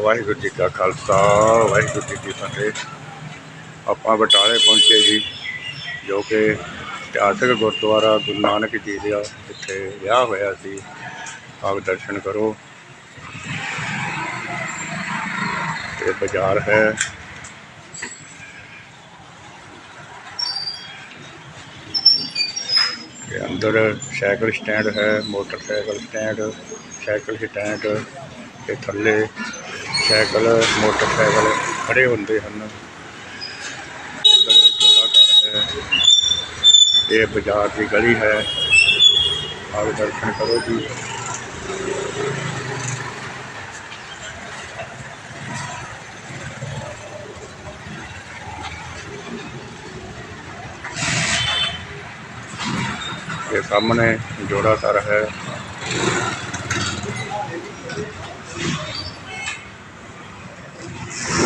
ਵਾਹਿਗੁਰੂ ਜੀ ਕਾ ਖਾਲਸਾ, ਵਾਹਿਗੁਰੂ ਜੀ ਕੀ ਫਤਿਹ। ਆਪਾਂ ਬਟਾਲੇ ਪਹੁੰਚੇ ਜੀ, ਜੋ ਕਿ ਇਤਿਹਾਸਕ ਗੁਰਦੁਆਰਾ ਗੁਰੂ ਨਾਨਕ ਜੀ ਦਾ ਇੱਥੇ ਵਿਆਹ ਹੋਇਆ ਸੀ। ਆਪ ਦਰਸ਼ਨ ਕਰੋ। ਇਹ ਬਾਜ਼ਾਰ ਹੈ। ਇਹ ਅੰਦਰ ਸਾਈਕਲ ਸਟੈਂਡ ਹੈ, ਮੋਟਰਸਾਈਕਲ ਸਟੈਂਡ, ਸਾਈਕਲ ਸਟੈਂਡ, ਤੇ ਥੱਲੇ ਸਾਈਕਲ ਮੋਟਰਸਾਈਕਲ ਖੜੇ ਹੁੰਦੇ ਹਨ। ਇੱਧਰ ਜੋੜਾ ਘਰ ਹੈ। ਇਹ ਬਾਜ਼ਾਰ ਦੀ ਗਲੀ ਹੈ। ਆਓ ਦਰਸ਼ਨ ਕਰੋ ਜੀ। ਇਹ ਸਾਹਮਣੇ ਜੋੜਾ ਘਰ ਹੈ।